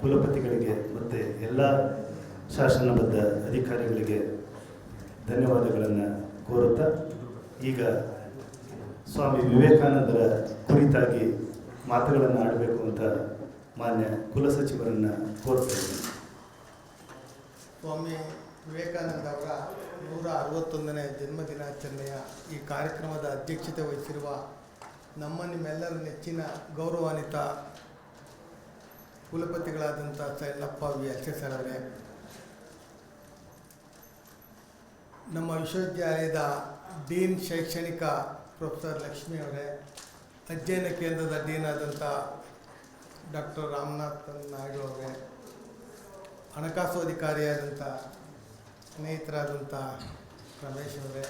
ಕುಲಪತಿಗಳಿಗೆ ಮತ್ತು ಎಲ್ಲ ಶಾಸನಬದ್ಧ ಅಧಿಕಾರಿಗಳಿಗೆ ಧನ್ಯವಾದಗಳನ್ನು ಕೋರುತ್ತಾ, ಈಗ ಸ್ವಾಮಿ ವಿವೇಕಾನಂದರ ಕುರಿತಾಗಿ ಮಾತುಗಳನ್ನು ಆಡಬೇಕು ಅಂತ ಮಾನ್ಯ ಕುಲಸಚಿವರನ್ನು ಕೋರ್ತಿದ್ದೇನೆ ಸ್ವಾಮಿ ವಿವೇಕಾನಂದ ಅವರ ನೂರ ಅರವತ್ತೊಂದನೇ ಜನ್ಮ ದಿನಾಚರಣೆಯ ಈ ಕಾರ್ಯಕ್ರಮದ ಅಧ್ಯಕ್ಷತೆ ವಹಿಸಿರುವ ನಮ್ಮ ನಿಮ್ಮೆಲ್ಲರ ನೆಚ್ಚಿನ ಗೌರವಾನ್ವಿತ ಕುಲಪತಿಗಳಾದಂಥ ಸೆಲ್ಲಪ್ಪ ವಿ ಎಸ್ ಎಸ್ ಅವರೇ, ನಮ್ಮ ವಿಶ್ವವಿದ್ಯಾಲಯದ ಡೀನ್ ಶೈಕ್ಷಣಿಕ ಪ್ರೊಫೆಸರ್ ಲಕ್ಷ್ಮಿ ಅವರೇ, ಅಧ್ಯಯನ ಕೇಂದ್ರದ ಡೀನ್ ಆದಂಥ ಡಾಕ್ಟರ್ ರಾಮನಾಥ್ ನಾಯ್ಡು ಅವರೇ, ಹಣಕಾಸು ಅಧಿಕಾರಿಯಾದಂಥ ಸ್ನೇಹಿತರಾದಂಥ ರಮೇಶ್ ಅವರೇ,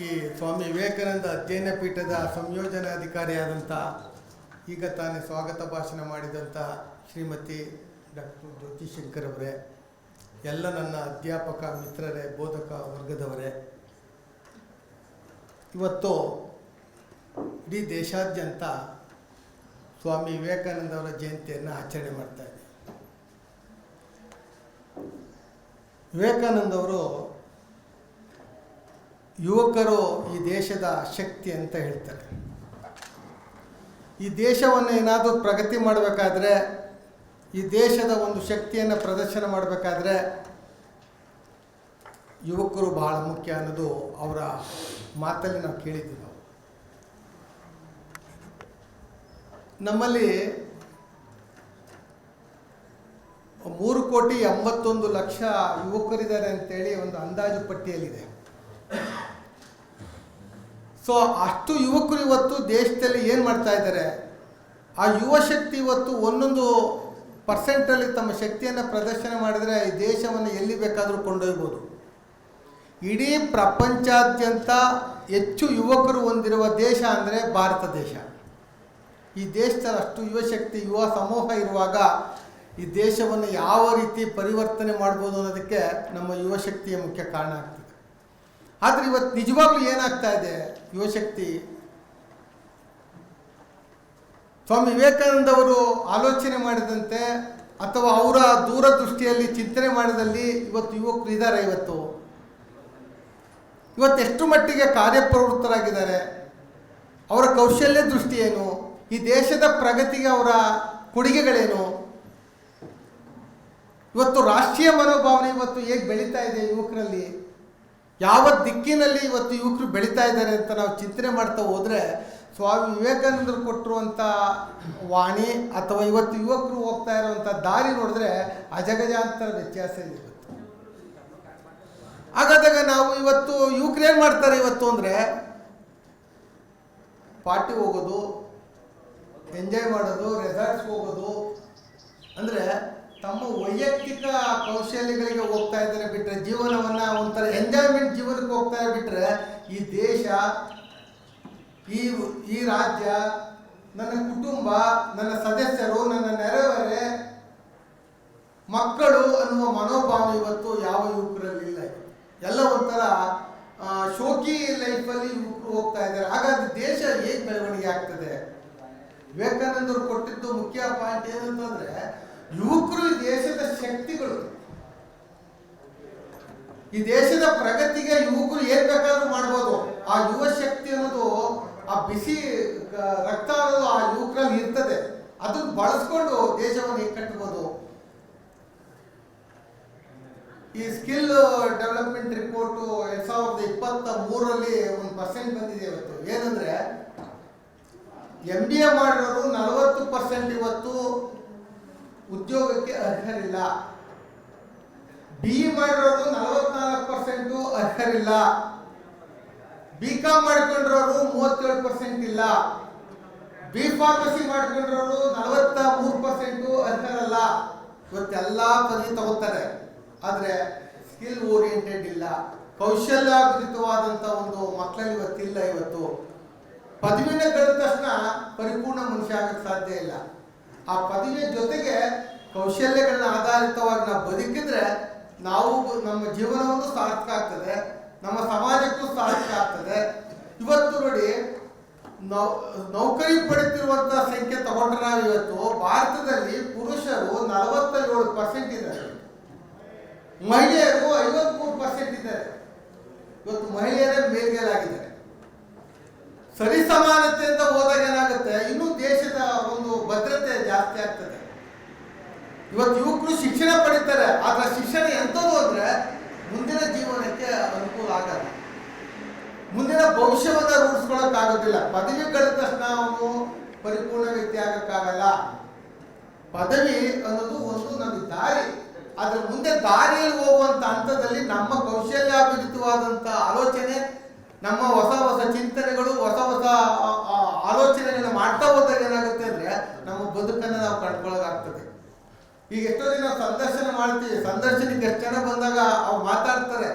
ಈ ಸ್ವಾಮಿ ವಿವೇಕಾನಂದ ಅಧ್ಯಯನ ಪೀಠದ ಸಂಯೋಜನಾಧಿಕಾರಿಯಾದಂಥ ಈಗ ತಾನೇ ಸ್ವಾಗತ ಭಾಷಣ ಮಾಡಿದಂಥ ಶ್ರೀಮತಿ ಡಾಕ್ಟರ್ ಜ್ಯೋತಿಶಂಕರ್ ಅವರೇ, ಎಲ್ಲ ನನ್ನ ಅಧ್ಯಾಪಕ ಮಿತ್ರರೇ, ಬೋಧಕ ವರ್ಗದವರೇ, ಇವತ್ತು ಇಡೀ ದೇಶಾದ್ಯಂತ ಸ್ವಾಮಿ ವಿವೇಕಾನಂದವರ ಜಯಂತಿಯನ್ನು ಆಚರಣೆ ಮಾಡ್ತಾ ಇದ್ದೀವಿ ವಿವೇಕಾನಂದವರು ಯುವಕರು ಈ ದೇಶದ ಶಕ್ತಿ ಅಂತ ಹೇಳ್ತಾರೆ. ಈ ದೇಶವನ್ನು ಏನಾದರೂ ಪ್ರಗತಿ ಮಾಡಬೇಕಾದ್ರೆ, ಈ ದೇಶದ ಒಂದು ಶಕ್ತಿಯನ್ನು ಪ್ರದರ್ಶನ ಮಾಡಬೇಕಾದ್ರೆ ಯುವಕರು ಬಹಳ ಮುಖ್ಯ ಅನ್ನೋದು ಅವರ ಮಾತಲ್ಲಿ ನಾವು ಕೇಳಿದ್ದೀವಿ ನಾವು. ನಮ್ಮಲ್ಲಿ ಮೂರು ಕೋಟಿ ಎಂಬತ್ತೊಂದು ಲಕ್ಷ ಯುವಕರಿದ್ದಾರೆ ಅಂತೇಳಿ ಒಂದು ಅಂದಾಜು ಪಟ್ಟಿಯಲ್ಲಿದೆ. ಸೊ ಅಷ್ಟು ಯುವಕರು ಇವತ್ತು ದೇಶದಲ್ಲಿ ಏನು ಮಾಡ್ತಾ ಇದ್ದಾರೆ? ಆ ಯುವ ಶಕ್ತಿ ಇವತ್ತು ಒಂದೊಂದು ಪರ್ಸೆಂಟಲ್ಲಿ ತಮ್ಮ ಶಕ್ತಿಯನ್ನು ಪ್ರದರ್ಶನ ಮಾಡಿದರೆ ಈ ದೇಶವನ್ನು ಎಲ್ಲಿ ಬೇಕಾದರೂ ಕೊಂಡೊಯ್ಬೋದು. ಇಡೀ ಪ್ರಪಂಚಾದ್ಯಂತ ಹೆಚ್ಚು ಯುವಕರು ಹೊಂದಿರುವ ದೇಶ ಅಂದರೆ ಭಾರತ ದೇಶ. ಈ ದೇಶದಲ್ಲಿ ಅಷ್ಟು ಯುವಶಕ್ತಿ ಯುವ ಸಮೂಹ ಇರುವಾಗ ಈ ದೇಶವನ್ನು ಯಾವ ರೀತಿ ಪರಿವರ್ತನೆ ಮಾಡ್ಬೋದು ಅನ್ನೋದಕ್ಕೆ ನಮ್ಮ ಯುವಶಕ್ತಿಯ ಮುಖ್ಯ ಕಾರಣ ಆಗ್ತದೆ. ಆದರೆ ಇವತ್ತು ನಿಜವಾಗ್ಲೂ ಏನಾಗ್ತಾ ಇದೆ? ಯುವಶಕ್ತಿ ಸ್ವಾಮಿ ವಿವೇಕಾನಂದ ಅವರು ಆಲೋಚನೆ ಮಾಡಿದಂತೆ ಅಥವಾ ಅವರ ದೂರದೃಷ್ಟಿಯಲ್ಲಿ ಚಿಂತನೆ ಮಾಡಿದಲ್ಲಿ ಇವತ್ತು ಯುವಕರು ಇದ್ದಾರೆ ಇವತ್ತು. ಇವತ್ತು ಎಷ್ಟು ಮಟ್ಟಿಗೆ ಕಾರ್ಯಪ್ರವೃತ್ತರಾಗಿದ್ದಾರೆ? ಅವರ ಕೌಶಲ್ಯ ದೃಷ್ಟಿ ಏನು? ಈ ದೇಶದ ಪ್ರಗತಿಗೆ ಅವರ ಕೊಡುಗೆಗಳೇನು? ಇವತ್ತು ರಾಷ್ಟ್ರೀಯ ಮನೋಭಾವನೆ ಇವತ್ತು ಹೇಗೆ ಬೆಳೀತಾ ಇದೆ ಯುವಕರಲ್ಲಿ? ಯಾವ ದಿಕ್ಕಿನಲ್ಲಿ ಇವತ್ತು ಯುವಕರು ಬೆಳೀತಾ ಇದ್ದಾರೆ ಅಂತ ನಾವು ಚಿಂತನೆ ಮಾಡ್ತಾ ಹೋದರೆ ಸ್ವಾಮಿ ವಿವೇಕಾನಂದರು ಕೊಟ್ಟಿರುವಂಥ ವಾಣಿ ಅಥವಾ ಇವತ್ತು ಯುವಕರು ಹೋಗ್ತಾ ಇರುವಂಥ ದಾರಿ ನೋಡಿದ್ರೆ ಅಜಗಜಾಂತರ ವ್ಯತ್ಯಾಸ ಇದೆ ಹಾಗಾದಾಗ ನಾವು ಇವತ್ತು ಯುವಕರು ಏನು ಮಾಡ್ತಾರೆ ಇವತ್ತು ಅಂದರೆ ಪಾರ್ಟಿ ಹೋಗೋದು, ಎಂಜಾಯ್ ಮಾಡೋದು ರೆಸಾರ್ಟ್ಸ್ಗೆ ಹೋಗೋದು ಅಂದರೆ ತಮ್ಮ ವೈಯಕ್ತಿಕ ಕೌಶಲ್ಯಗಳಿಗೆ ಹೋಗ್ತಾ ಇದ್ದಾರೆ ಬಿಟ್ಟರೆ ಜೀವನವನ್ನು ಒಂಥರ ಎಂಜಾಯ್ಮೆಂಟ್ ಜೀವನಕ್ಕೆ ಹೋಗ್ತಾ ಬಿಟ್ಟರೆ ಈ ದೇಶ, ಈ ಈ ರಾಜ್ಯ, ನನ್ನ ಕುಟುಂಬ, ನನ್ನ ಸದಸ್ಯರು, ನನ್ನ ನೆರೆಹೊರೆ ಮಕ್ಕಳು ಅನ್ನುವ ಮನೋಭಾವ ಇವತ್ತು ಯಾವ ಯುವಕರಲ್ಲಿ ಇಲ್ಲ. ಎಲ್ಲ ಒಂಥರ ಶೋಕಿ ಲೈಫಲ್ಲಿ ಯುವಕರು ಹೋಗ್ತಾ ಇದ್ದಾರೆ. ಹಾಗಾದ್ರೆ ದೇಶ ಹೇಗೆ ಬೆಳವಣಿಗೆ ಆಗ್ತದೆ? ವಿವೇಕಾನಂದರು ಕೊಟ್ಟಿದ್ದು ಮುಖ್ಯ ಪಾಯಿಂಟ್ ಏನಂತಂದ್ರೆ ಯುವಕರು ಈ ದೇಶದ ಶಕ್ತಿಗಳು. ಈ ದೇಶದ ಪ್ರಗತಿಗೆ ಯುವಕರು ಏನ್ ಬೇಕಾದ್ರೂ ಮಾಡ್ಬೋದು. ಆ ಯುವ ಶಕ್ತಿ ಅನ್ನೋದು ಆ ಬಿಸಿ ರಕ್ತ ಅನ್ನೋದು ಆ ಯುವಕರಲ್ಲಿ ಇರ್ತದೆ. ಅದನ್ನ ಬಳಸ್ಕೊಂಡು ದೇಶವನ್ನು ಹೇಗೆ ಕಟ್ಟಬಹುದು ಈ ಸ್ಕಿಲ್ ಡೆವಲಪ್ಮೆಂಟ್ ರಿಪೋರ್ಟ್ ಎರಡ್ ಸಾವಿರದ ಇಪ್ಪತ್ತ ಮೂರರಲ್ಲಿ ಒಂದು ಪರ್ಸೆಂಟ್ ಬಂದಿದೆ ಇವತ್ತು. ಏನಂದ್ರೆ ಎಂ ಬಿ ಎ ಮಾಡಿರೋರು ನಲವತ್ತು ಪರ್ಸೆಂಟ್ ಇವತ್ತು ಉದ್ಯೋಗಕ್ಕೆ ಅರ್ಹರಿಲ್ಲ. ಬಿ ಇ ಮಾಡಿರೋರು ನಲವತ್ನಾಲ್ಕು ಪರ್ಸೆಂಟು ಅರ್ಹರಿಲ್ಲ. ಬಿ ಕಾಮ್ ಮಾಡ್ಕೊಂಡಿರೋರು ಮೂವತ್ತೇಳು ಪರ್ಸೆಂಟ್ ಇಲ್ಲ. ಬಿ ಫಾರ್ಮಸಿ ಮಾಡ್ಕೊಂಡಿರೋರು ನಲವತ್ತ ಮೂರು ಪರ್ಸೆಂಟು ಅರ್ಹರಲ್ಲ. ಇವತ್ತೆಲ್ಲ ಪದವಿ ತಗೋತಾರೆ ಆದರೆ ಸ್ಕಿಲ್ ಓರಿಯೆಂಟೆಡ್ ಇಲ್ಲ. ಕೌಶಲ್ಯಾಭಿತವಾದಂಥ ಒಂದು ಮಕ್ಕಳಲ್ಲಿ ಇವತ್ತಿಲ್ಲ ಇವತ್ತು. ಪದವಿನ ಕಳೆದ ತಕ್ಷಣ ಪರಿಪೂರ್ಣ ಮನುಷ್ಯ ಆಗಕ್ಕೆ ಸಾಧ್ಯ ಇಲ್ಲ. ಆ ಪದವಿಯ ಜೊತೆಗೆ ಕೌಶಲ್ಯಗಳನ್ನ ಆಧಾರಿತವಾಗಿ ನಾವು ಬದುಕಿದ್ರೆ ನಾವು ನಮ್ಮ ಜೀವನವನ್ನು ಸಾರ್ಥಕ ಆಗ್ತದೆ, ನಮ್ಮ ಸಮಾಜಕ್ಕೂ ಸಾರ್ಥಕ ಆಗ್ತದೆ. ಇವತ್ತು ನೋಡಿ, ನೌ- ನೌಕರಿ ಪಡೆಯುತ್ತಿರುವಂತ ಸಂಖ್ಯೆ ತಗೊಂಡ್ರೆ ನಾವು ಇವತ್ತು ಭಾರತದಲ್ಲಿ ಪುರುಷರು ನಲವತ್ತೇಳು ಪರ್ಸೆಂಟ್ ಇದ್ದಾರೆ. ಮಹಿಳೆಯರು ಐವತ್ಮೂರು ಪರ್ಸೆಂಟ್ ಇದ್ದಾರೆ. ಇವತ್ತು ಮಹಿಳೆಯರೇ ಮೇಲ್ಗೇಲಾಗಿದ್ದಾರೆ ಸರಿ ಸಮಾನತೆ ಅಂತ ಹೋದಾಗ ಏನಾಗುತ್ತೆ? ಇನ್ನೂ ಜಾಸ್ತಿ ಆಗ್ತದೆ. ಇವತ್ತು ಯುವಕರು ಶಿಕ್ಷಣ ಪಡಿತಾರೆ, ಆದ್ರೆ ಶಿಕ್ಷಣ ಎಂಥದ್ದು ಅಂದ್ರೆ ಮುಂದಿನ ಜೀವನಕ್ಕೆ ಅನುಕೂಲ ಆಗಲ್ಲ. ಮುಂದಿನ ಭವಿಷ್ಯವನ್ನ ರೂಢಿಸ್ಕೊಳಕ್ ಆಗೋದಿಲ್ಲ ಪದವಿ ಕಳೆದ ತಕ್ಷಣ ಅವನು ಪರಿಪೂರ್ಣ ವ್ಯಕ್ತಿ ಆಗಕ್ಕಾಗಲ್ಲ. ಪದವಿ ಅನ್ನೋದು ಒಂದು ನಮಗೆ ದಾರಿ. ಅದ್ರ ಮುಂದೆ ದಾರಿಯಲ್ಲಿ ಹೋಗುವಂತ ಹಂತದಲ್ಲಿ ನಮ್ಮ ಕೌಶಲ್ಯಾಭಿವೃದ್ಧವಾದಂತ ಆಲೋಚನೆ, ನಮ್ಮ ಹೊಸ ಹೊಸ ಚಿಂತನೆಗಳು, ಹೊಸ ಹೊಸ ಆಲೋಚನೆಗಳನ್ನ ಮಾಡ್ತಾ ಹೋದಾಗ ಏನಾಗುತ್ತೆ? ಬದುಕನ್ನ ನಾವು ಕಂಡ್ಕೊಳ್ಳೋದಾಗ್ತದೆ ಈಗ ಎಷ್ಟೋ ದಿನ ಸಂದರ್ಶನ ಮಾಡ್ತೀವಿ, ಸಂದರ್ಶನಕ್ಕೆ ಎಷ್ಟು ಜನ ಬಂದಾಗ ಅವ್ರು ಮಾತಾಡ್ತಾರೆ.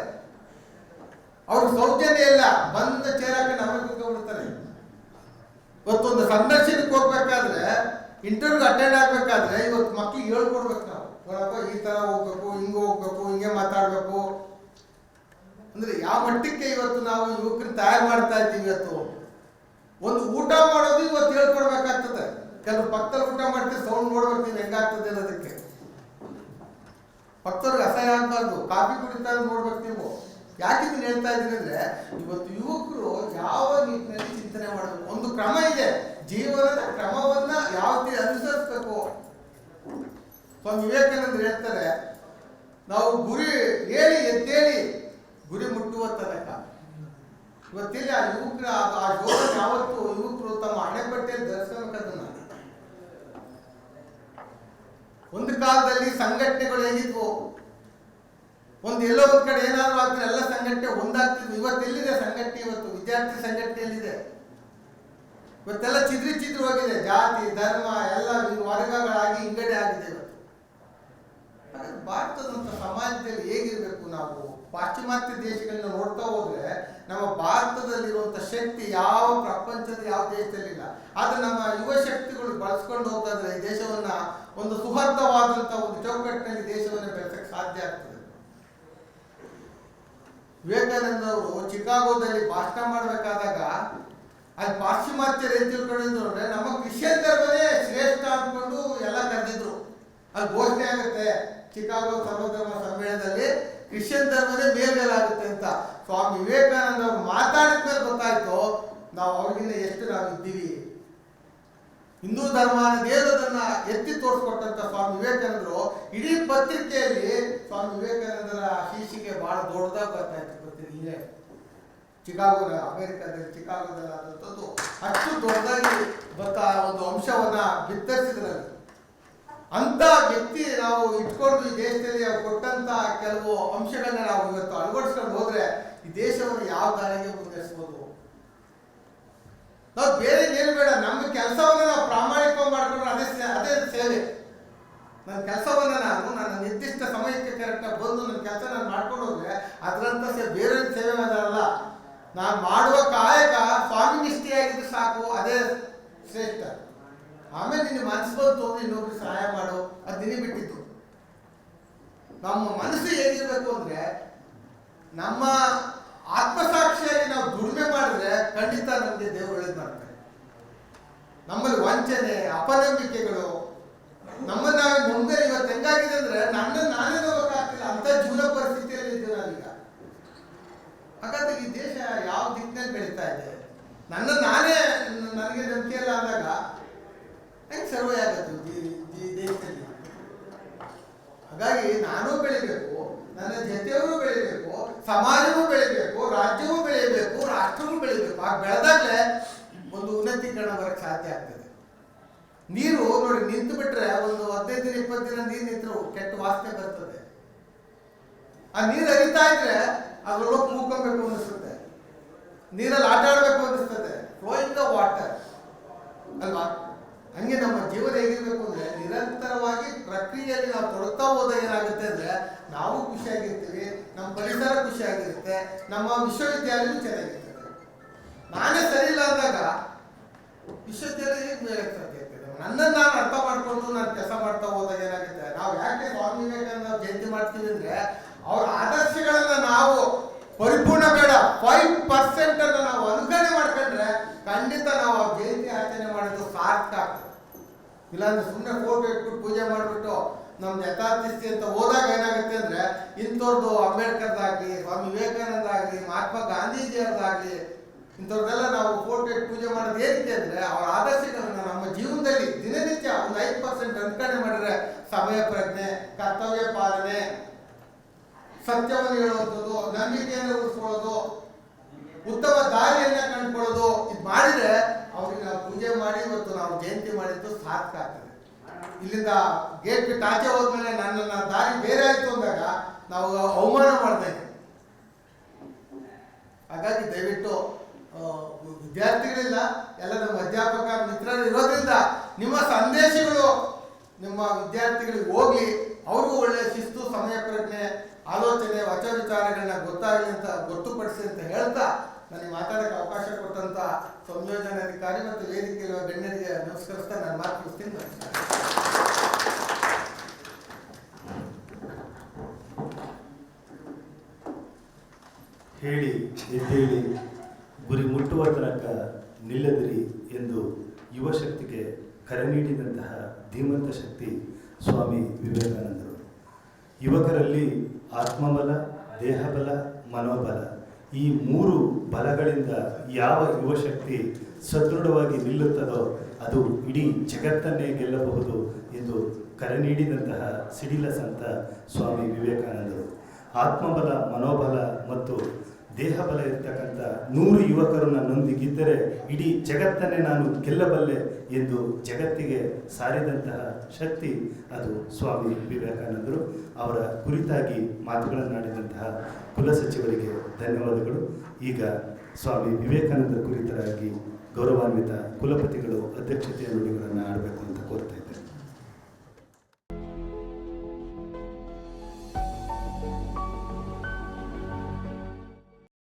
ಅವ್ರ ಸೌಜನ್ಯ ಇಲ್ಲ, ಬಂದ ಚೇರಕ್ಕೆ ನಮಗೆ ಕೂತ್ಕೊಂಡ್ಬಿಡ್ತಾರೆ. ಇವತ್ತೊಂದು ಸಂದರ್ಶನಕ್ಕೆ ಹೋಗ್ಬೇಕಾದ್ರೆ ಇಂಟರ್ವ್ಯೂ ಅಟೆಂಡ್ ಆಗ್ಬೇಕಾದ್ರೆ ಇವತ್ತು ಮಕ್ಳಿಗೆ ಹೇಳ್ಕೊಡ್ಬೇಕು ನಾವು. ನೋಡಪ್ಪ, ಈ ತರ ಹೋಗ್ಬೇಕು, ಹಿಂಗೆ ಹೋಗ್ಬೇಕು, ಹಿಂಗೆ ಮಾತಾಡ್ಬೇಕು. ಅಂದ್ರೆ ಯಾವ ಮಟ್ಟಕ್ಕೆ ಇವತ್ತು ನಾವು ಯುವಕರು ತಯಾರು ಮಾಡ್ತಾ ಇದ್ದೀವಿ ಇವತ್ತು? ಒಂದು ಊಟ ಮಾಡೋದು ಇವತ್ತು ಹೇಳ್ಕೊಡ್ಬೇಕಾಗ್ತದೆ. ಕೆಲವು ಪಕ್ಕದಲ್ಲಿ ಊಟ ಮಾಡ್ತೀವಿ ಸೌಂಡ್ ನೋಡ್ಬೇಕು ಹೆಂಗಾಗ್ತದೆ ಅನ್ನೋದಕ್ಕೆ. ಭಕ್ತರಿಗೆ ಅಸಹ್ಯ ಅಂತಂದು ಕಾಫಿ ಕುಡಿತಾ ನೋಡ್ಬೇಕು ನೀವು. ಯಾಕೆ ಇದನ್ನ ಹೇಳ್ತಾ ಇದ್ದೀನಿ ಅಂದ್ರೆ, ಇವತ್ತು ಯುವಕರು ಯಾವ ನಿಟ್ಟಿನಲ್ಲಿ ಚಿಂತನೆ ಮಾಡಬೇಕು? ಒಂದು ಕ್ರಮ ಇದೆ. ಜೀವನದ ಕ್ರಮವನ್ನ ಯಾವ ರೀತಿ ಅನುಸರಿಸ್ಬೇಕು? ಸ್ವಾಮಿ ವಿವೇಕಾನಂದ ಹೇಳ್ತಾರೆ, ನಾವು ಗುರಿ ಹೇಳಿ ಎದ್ದೇಳಿ ಗುರಿ ಮುಟ್ಟುವ ತನಕ. ಇವತ್ತಿಲ್ಲ ಆ ಯುವಕರ, ಆ- ಜೋರ ಯಾವತ್ತು ಯುವಕರು ತಮ್ಮ ಹಣೆಪಟ್ಟಿಯಲ್ಲಿ ಧರಿಸಬೇಕದನ್ನ ಒಂದು ಕಾಲದಲ್ಲಿ ಸಂಘಟನೆಗಳು ಹೇಗಿದ್ವು ಒಂದು ಎಲ್ಲೋ ಒಂದ್ ಕಡೆ ಏನಾದ್ರು ಆಗ್ತದೆ ಎಲ್ಲ ಸಂಘಟನೆ ಒಂದಾಗ್ತಿದ್ವು. ಇವತ್ತು ಎಲ್ಲಿದೆ ಸಂಘಟನೆ? ಇವತ್ತು ವಿದ್ಯಾರ್ಥಿ ಸಂಘಟನೆ ಎಲ್ಲಿದೆ ಇವತ್ತೆಲ್ಲ ಚಿದ್ರಿ ಚಿದ್ರು ಹೋಗಿದೆ. ಜಾತಿ, ಧರ್ಮ, ಎಲ್ಲ ವರ್ಗಗಳಾಗಿ ಹಿಂಗಡೆ ಆಗಿದೆ ಇವತ್ತು. ಭಾರತದಂತ ಸಮಾಜದಲ್ಲಿ ಹೇಗಿರ್ಬೇಕು ನಾವು? ಪಾಶ್ಚಿಮಾತ್ಯ ದೇಶಗಳನ್ನ ನೋಡ್ತಾ ಹೋದ್ರೆ ನಮ್ಮ ಭಾರತದಲ್ಲಿರುವಂತ ಶಕ್ತಿ ಯಾವ ಪ್ರಪಂಚದ ಯಾವ ದೇಶದಲ್ಲಿಲ್ಲ. ಆದ್ರೆ ನಮ್ಮ ಯುವ ಶಕ್ತಿಗಳು ಬಳಸ್ಕೊಂಡು ಹೋಗ್ತಾ ಈ ದೇಶವನ್ನ ಒಂದು ಸುಹೃದವಾದಂತ ಒಂದು ಚೌಕಟ್ಟಿನಲ್ಲಿ ದೇಶವನ್ನ ಬೆಳೆಸಕ್ಕೆ ಸಾಧ್ಯ ಆಗ್ತದೆ. ವಿವೇಕಾನಂದ ಅವರು ಚಿಕಾಗೋದಲ್ಲಿ ಭಾಷಣ ಮಾಡಬೇಕಾದಾಗ ಅಲ್ಲಿ ಪಾಶ್ಚಿಮಾತ್ಯ ಏನ್ ನಮ್ಮ ಕ್ರಿಶ್ಚಿಯನ್ ಧರ್ಮನೇ ಶ್ರೇಷ್ಠ ಅಂದ್ಕೊಂಡು ಎಲ್ಲ ಕರೆದಿದ್ರು. ಅಲ್ಲಿ ಘೋಷಣೆ ಆಗುತ್ತೆ. ಚಿಕಾಗೋ ಸರ್ವಧರ್ಮ ಸಮ್ಮೇಳನದಲ್ಲಿ ಕ್ರಿಶ್ಚಿಯನ್ ಧರ್ಮನೇ ಮೇಲ್ಮೇಲಾಗುತ್ತೆ ಅಂತ. ಸ್ವಾಮಿ ವಿವೇಕಾನಂದ ಅವರು ಮಾತಾಡಿದ ಮೇಲೆ ಗೊತ್ತಾಯ್ತು, ನಾವು ಅವರಿಗಿಂತ ಎಷ್ಟು ನಾವು ಇದ್ದೀವಿ? ಹಿಂದೂ ಧರ್ಮ ಅನ್ನೋದೇನದನ್ನ ಎತ್ತಿ ತೋರಿಸ್ಕೊಟ್ಟಂತ ಸ್ವಾಮಿ ವಿವೇಕಾನಂದರು ಇಡೀ ಪತ್ರಿಕೆಯಲ್ಲಿ ಸ್ವಾಮಿ ವಿವೇಕಾನಂದರ ಶೀರ್ಷಿಕೆ ಬಹಳ ದೊಡ್ಡದಾಗಿ ಗೊತ್ತಾಯ್ತು ಪತ್ರಿಕೆ ಚಿಕಾಗೋದ, ಅಮೆರಿಕಾದಲ್ಲಿ ಚಿಕಾಗೋದಲ್ಲಿ ಆದಂಥದ್ದು ಅಷ್ಟು ದೊಡ್ಡದಾಗಿ ಬರ್ತಾ ಒಂದು ಅಂಶವನ್ನ ಬಿತ್ತರಿಸಿದ್ರಲ್ಲಿ ಅಂತ ವ್ಯಕ್ತಿ ನಾವು ಇಟ್ಕೊಂಡು ಈ ದೇಶದಲ್ಲಿ ಕೊಟ್ಟಂತ ಕೆಲವು ಅಂಶಗಳನ್ನ ನಾವು ಇವತ್ತು ಅಳವಡಿಸ್ಕೊಂಡು ಹೋದ್ರೆ ಈ ದೇಶವನ್ನು ಯಾವ ದಾರಿಗೆ ಮುನ್ನಡೆಸಬಹುದು ನಾವು ಬೇರೆ ಏನು ಬೇಡ, ನಮ್ಮ ಕೆಲಸವನ್ನು ನಾವು ಪ್ರಾಮಾಣಿಕವಾಗಿ ಮಾಡ್ಕೊಂಡ್ರೆ ಅದೇ ಅದೇ ಸೇವೆ. ನನ್ನ ಕೆಲಸವನ್ನು ನಾನು, ನನ್ನ ನಿರ್ದಿಷ್ಟ ಸಮಯಕ್ಕೆ ಕರೆಕ್ಟಾಗಿ ಬಂದು ನನ್ನ ಕೆಲಸ ನಾನು ಮಾಡ್ಕೊಂಡು ಹೋದ್ರೆ ಅದರಂತ ಬೇರೆ ಸೇವೆ ಅದಲ್ಲ ನಾನು ಮಾಡುವ ಕಾಯಕ ಸ್ವಾಮಿ ನಿಷ್ಠೆಯಾಗಿದ್ದು ಸಾಕು, ಅದೇ ಶ್ರೇಷ್ಠ. ಆಮೇಲೆ ನಿನ್ನ ಮನಸ್ಸು ಬಂತು ಇನ್ನೊಬ್ರಿಗೆ ಸಹಾಯ ಮಾಡು, ಅದು ನಿನಗೆ ಬಿಟ್ಟಿದ್ದು. ನಮ್ಮ ಮನಸ್ಸು ಹೇಗಿರ್ಬೇಕು ಅಂದ್ರೆ, ನಮ್ಮ ದುಡಿಮೆ ಮಾಡಿದ್ರೆ ಖಂಡಿತ ನಮಗೆ ದೇವರು ಒಳ್ಳೇದು ಮಾಡ್ತಾರೆ. ನಮ್ಮಲ್ಲಿ ವಂಚನೆ, ಅಪನಂಬಿಕೆಗಳು, ನಮ್ಮನ್ನ ನಾವೇ ಮುಂದೆ ಇವತ್ತು ಹೆಂಗಾಗಿದೆ ಅಂದ್ರೆ ನನ್ನ ನಾನೇ ನೋಡೋಕ್ಕಾಗ್ತಿಲ್ಲ ಅಂತ ಜೀವನ ಪರಿಸ್ಥಿತಿಯಲ್ಲಿ ಇದ್ದೀವಿ ನಾವೀಗ. ಹಾಗಾದ್ರೆ ಈ ದೇಶ ಯಾವ ದಿಕ್ಕಿನಲ್ಲಿ ಬೆಳೀತಾ ಇದೆ? ನನ್ನ ನಾನೇ ನನಗೆ ನಂಬಿಕೆ ಇಲ್ಲ ಅಂದಾಗ ಹೆಂಗ್ ಸರ್ವೇ ಆಗುತ್ತೆ ದೇಶದಲ್ಲಿ? ಹಾಗಾಗಿ ನಾನು ಬೆಳಿಬೇಕು, ನನ್ನ ಜೊತೆಯವರು ಬೆಳಿಬೇಕು, ಸಮಾಜವೂ ಬೆಳಿಬೇಕು, ರಾಜ್ಯವೂ ಬೆಳಿಬೇಕು. ರಾಷ್ಟ್ರವೂ ಬೆಳಿಬೇಕು ಆ ಬೆಳೆದಾಗಲೇ ಒಂದು ಉನ್ನತೀಕರಣ ಬರಕ್ಕೆ ಸಾಧ್ಯ ಆಗ್ತದೆ. ನೀರು ನೋಡಿ, ನಿಂತು ಬಿಟ್ರೆ ಒಂದು ಹದಿನೈದು ದಿನ, ಇಪ್ಪತ್ತು ದಿನ ನೀರು ನಿಂತರು ಕೆಟ್ಟ ವಾಸನೆ ಬರ್ತದೆ. ಆ ನೀರು ಹರಿತಾ ಇದ್ರೆ ಅದ್ರೊಳಗೆ ಮೂಕೊಬೇಕು ಅನಿಸ್ತದೆ ನೀರಲ್ಲಿ ಆಟ ಆಡ್ಬೇಕು ಅನಿಸ್ತದೆ ಫ್ಲೋಯಿಂಗ್ ದ ವಾಟರ್ ಅಲ್ವಾ? ಹಂಗೆ ನಮ್ಮ ಜೀವನ ಹೇಗಿರ್ಬೇಕು ಅಂದ್ರೆ ನಿರಂತರವಾಗಿ ಪ್ರಕ್ರಿಯೆಯಲ್ಲಿ ನಾವು ತೊಡಗ್ತಾ ಹೋದ ಏನಾಗುತ್ತೆ ಅಂದ್ರೆ ನಾವು ಖುಷಿಯಾಗಿರ್ತೀವಿ, ನಮ್ಮ ಪರಿಸರ ಖುಷಿಯಾಗಿರುತ್ತೆ, ನಮ್ಮ ವಿಶ್ವವಿದ್ಯಾಲಯವೂ ಚೆನ್ನಾಗಿರ್ತದೆ ನಾನೇ ಸರಿ ಇಲ್ಲ ಅಂದಾಗ ವಿಶ್ವವಿದ್ಯಾಲಯ ಹೇಗೆ ಮೇಲೆ ನನ್ನನ್ನು ನಾನು ಅರ್ಥ ಮಾಡ್ಕೊಂಡು ನಾನು ಕೆಲಸ ಮಾಡ್ತಾ ಹೋದಾಗ ಏನಾಗುತ್ತೆ? ನಾವು ಯಾಕೆ ಸ್ವಾಮಿ ವಿವೇಕಾನಂದ ಜಯಂತಿ ಮಾಡ್ತೀವಿ ಅಂದ್ರೆ ಅವ್ರ ಆದರ್ಶಗಳನ್ನ ನಾವು ಪರಿಪೂರ್ಣ ಬೇಡ. ಫೈವ್ ಪರ್ಸೆಂಟ್ ಅನ್ನು ನಾವು ಅನುಕರಣೆ ಮಾಡ್ಕೊಂಡ್ರೆ ಖಂಡಿತ ನಾವು ಆ ಜಯಂತಿ ಆಚರಣೆ ಮಾಡೋದು ಸಾರ್ಥಕ ಆಗ್ತದೆ. ಇಲ್ಲಾಂದ್ರೆ ಸುಮ್ಮನೆ ಇಟ್ಬಿಟ್ಟು ಪೂಜೆ ಮಾಡಿಬಿಟ್ಟು ನಮ್ಮ ಯಥಾರ್ಥಿಸ್ತಿ ಅಂತ ಹೋದಾಗ ಏನಾಗುತ್ತೆ ಅಂದ್ರೆ ಇಂಥವ್ರದ್ದು ಅಂಬೇಡ್ಕರ್ದಾಗ್ಲಿ, ಸ್ವಾಮಿ ವಿವೇಕಾನಂದ ಆಗಲಿ ಮಹಾತ್ಮ ಗಾಂಧೀಜಿಯವ್ರದ್ದಾಗ್ಲಿ ಇಂಥವ್ರದ್ದೆಲ್ಲ ನಾವು ಫೋಟೋ ಪೂಜೆ ಮಾಡೋದು ಏನಕ್ಕೆ ಅಂದರೆ ಅವರ ಆದರ್ಶಗಳನ್ನು ನಮ್ಮ ಜೀವನದಲ್ಲಿ ದಿನನಿತ್ಯ ಒಂದು ಐದು ಪರ್ಸೆಂಟ್ ಅನುಕರಣೆ ಮಾಡಿದ್ರೆ ಸಮಯ ಪ್ರಜ್ಞೆ, ಕರ್ತವ್ಯ ಪಾಲನೆ, ಸತ್ಯವನ್ನು ಹೇಳುವಂಥದ್ದು, ನಂಬಿಕೆಯನ್ನು ಉಳಿಸ್ಕೊಳ್ಳೋದು, ಉತ್ತಮ ದಾರಿಯನ್ನ ಕಂಡುಕೊಳ್ಳೋದು ಇದು ಮಾಡಿದ್ರೆ ಅವ್ರಿಗೆ ನಾವು ಪೂಜೆ ಮಾಡಿ ಇವತ್ತು ನಾವು ಜಯಂತಿ ಮಾಡಿದ್ದು ಸಾರ್ಥಕ ಆಗ್ತದೆ. ಇಲ್ಲಿಂದ ಗೇಟ್ ಬಿಟ್ಟು ಆಚೆ ಹೋದ್ಮೇಲೆ ನನ್ನ ದಾರಿ ಬೇರೆ ಆಯ್ತು ಅಂದಾಗ ನಾವು ಅವಮಾನ ಮಾಡ್ದಂಗೆ ಹಾಗಾಗಿ ದಯವಿಟ್ಟು ವಿದ್ಯಾರ್ಥಿಗಳಿಲ್ಲ ಎಲ್ಲ ನಮ್ಮ ಅಧ್ಯಾಪಕ ಮಿತ್ರರು ಇರೋದ್ರಿಂದ ನಿಮ್ಮ ಸಂದೇಶಗಳು ನಿಮ್ಮ ವಿದ್ಯಾರ್ಥಿಗಳಿಗೆ ಹೋಗಿ ಅವ್ರಿಗೂ ಒಳ್ಳೆಯ ಶಿಸ್ತು, ಸಮಯ ಪ್ರಜ್ಞೆ, ಆಲೋಚನೆ ವಚ ವಿಚಾರಗಳನ್ನ ಗೊತ್ತಾಗಲಿ ಅಂತ, ಗೊತ್ತುಪಡಿಸಿ ಅಂತ ಹೇಳ್ತಾ ನನಗೆ ಮಾತಾಡಕ್ಕೆ ಅವಕಾಶ ಕೊಟ್ಟಂತ ಸಂಯೋಜನಾಧಿಕಾರಿ ಮತ್ತು ವೇದಿಕೆಯ ಗಣ್ಯರಿಗೆ ನಮಸ್ಕರಿಸ್ತಾ ನಾನು ಮಾತು ಹೇಳಿ ಹೇಳಿ ಗುರಿ ಮುಟ್ಟುವ ತನಕ ನಿಲ್ಲದಿರಿ ಎಂದು ಯುವ ಶಕ್ತಿಗೆ ಕರೆ ನೀಡಿದಂತಹ ಧೀಮಂತ ಶಕ್ತಿ ಸ್ವಾಮಿ ವಿವೇಕಾನಂದರು. ಯುವಕರಲ್ಲಿ ಆತ್ಮಬಲ, ದೇಹಬಲ, ಮನೋಬಲ ಈ ಮೂರು ಬಲಗಳಿಂದ ಯಾವ ಯುವಶಕ್ತಿ ಸದೃಢವಾಗಿ ನಿಲ್ಲುತ್ತದೋ ಅದು ಇಡೀ ಜಗತ್ತನ್ನೇ ಗೆಲ್ಲಬಹುದು ಎಂದು ಕರೆ ನೀಡಿದಂತಹ ಸಿಡಿಲ ಸಂತ ಸ್ವಾಮಿ ವಿವೇಕಾನಂದರು. ಆತ್ಮಬಲ, ಮನೋಬಲ ಮತ್ತು ದೇಹಬಲ ಇರ್ತಕ್ಕಂಥ ನೂರು ಯುವಕರು ನನ್ನೊಂದಿಗಿದ್ದರೆ ಇಡೀ ಜಗತ್ತನ್ನೇ ನಾನು ಗೆಲ್ಲಬಲ್ಲೆ ಎಂದು ಜಗತ್ತಿಗೆ ಸಾರಿದಂತಹ ಶಕ್ತಿ ಅದು ಸ್ವಾಮಿ ವಿವೇಕಾನಂದರು ಅವರ ಕುರಿತಾಗಿ ಮಾತುಗಳನ್ನಾಡಿದಂತಹ ಕುಲಸಚಿವರಿಗೆ ಧನ್ಯವಾದಗಳು. ಈಗ ಸ್ವಾಮಿ ವಿವೇಕಾನಂದರ ಕುರಿತರಾಗಿ ಗೌರವಾನ್ವಿತ ಕುಲಪತಿಗಳು ಅಧ್ಯಕ್ಷತೆಯ ನುಡಿಗಳನ್ನು ಆಡಬೇಕು ಅಂತ ಕೋರ್ತಾ